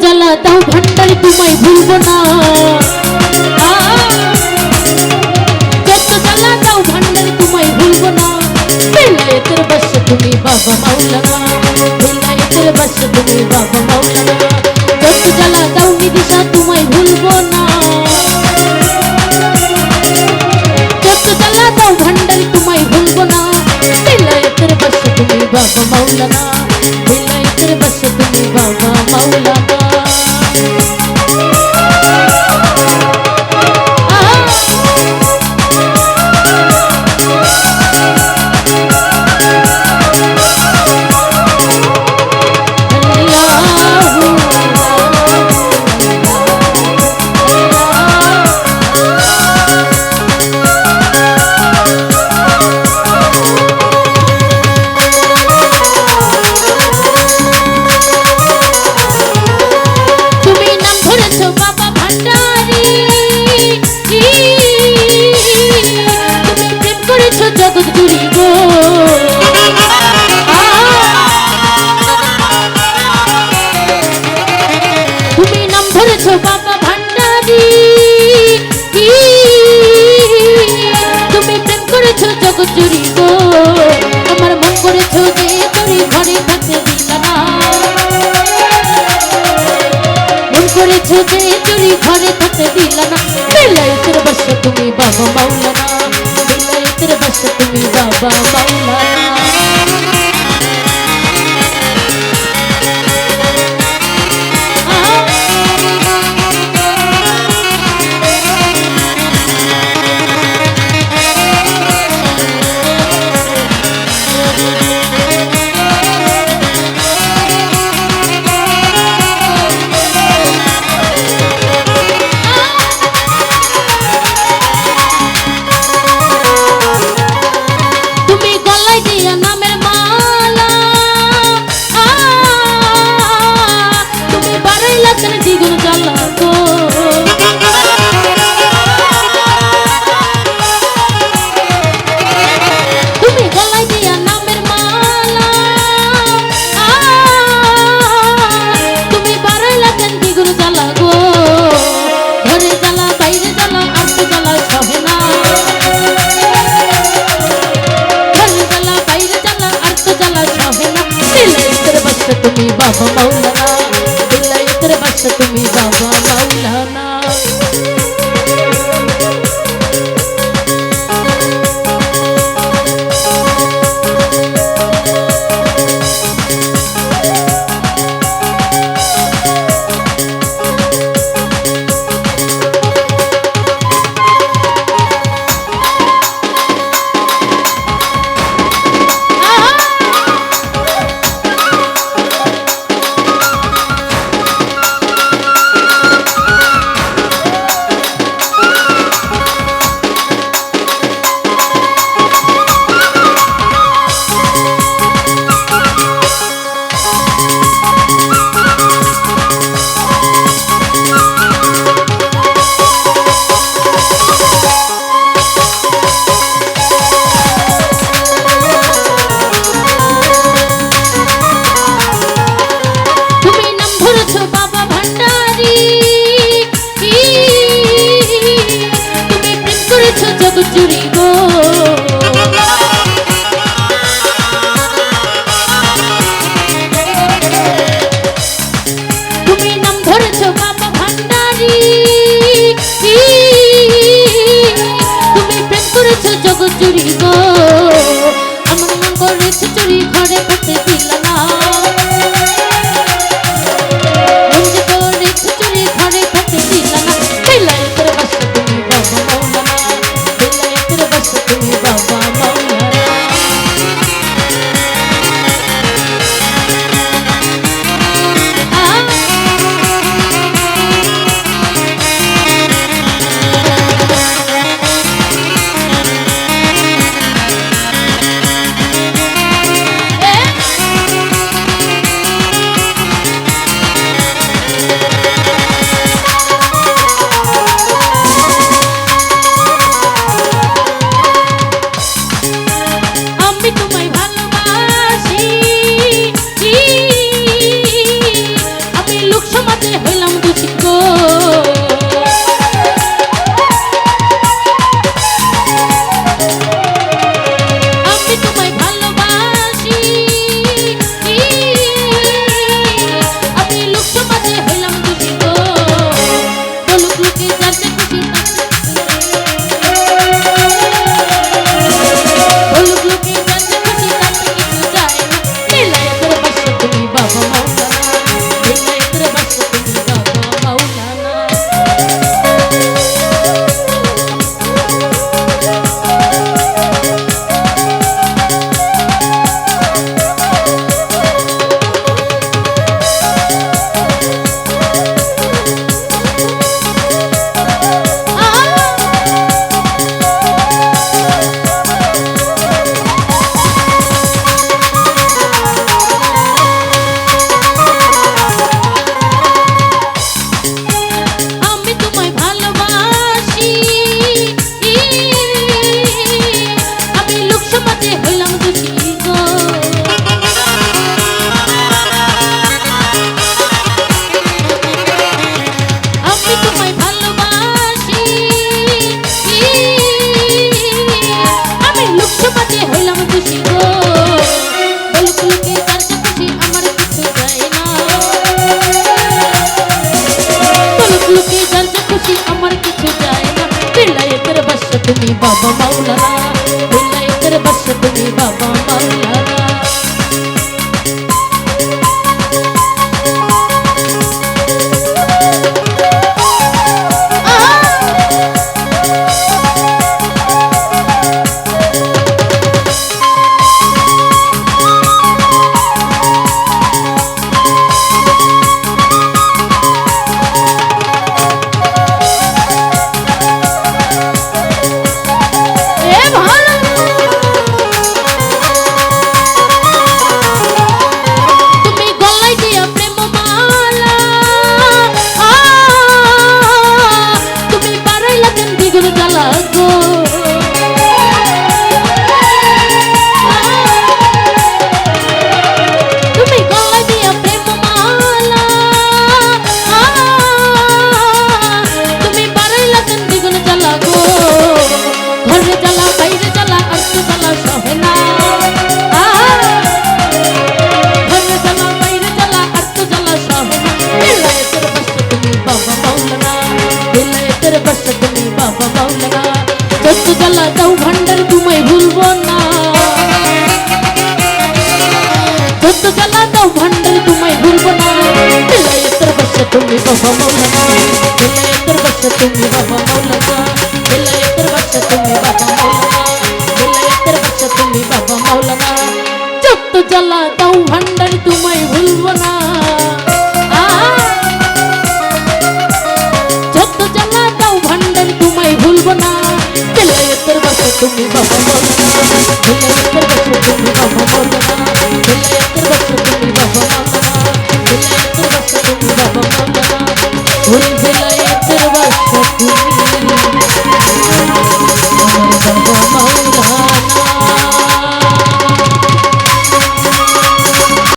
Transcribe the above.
জ্বালা দাও ভান্ডারি, তোমায় ভুলবো না। যত জ্বালা দাও ভান্ডারি, তোমায় ভুলবো না। পেলে তোর বাস, তুমি বাবা মাওলানা। পেলে তোর বাস, তুমি বাবা মাওলানা। চুরি গো আমার মন করেছ যে চুরি ঘরে থাকতে দিলানা মন করেছ যে চুরি ঘরে থাকতে দিলানা বেলায় তোর বসে তুমি বাবা মাওলানা বাবা মৌলানা দিলাই তোর তুমি বাবা তুমি বাবা মাওলানা বন্ধুবেলা দাও ভান্ডার তোমায় ভুলবো না বেলায়েতের বাচ্চা তুমি বাবা মৌলানা বেলায়েতের বাচ্চা তুমি বাবা মৌলানা বেলায়েতের বাচ্চা তুমি বাবা মৌলানা বেলায়েতের বাচ্চা তুমি বাবা মৌলানা জ্বালা দাও ভান্ডার তোমায় ভুলবো না তুমি বাবা মা। তুমি বাবা মা।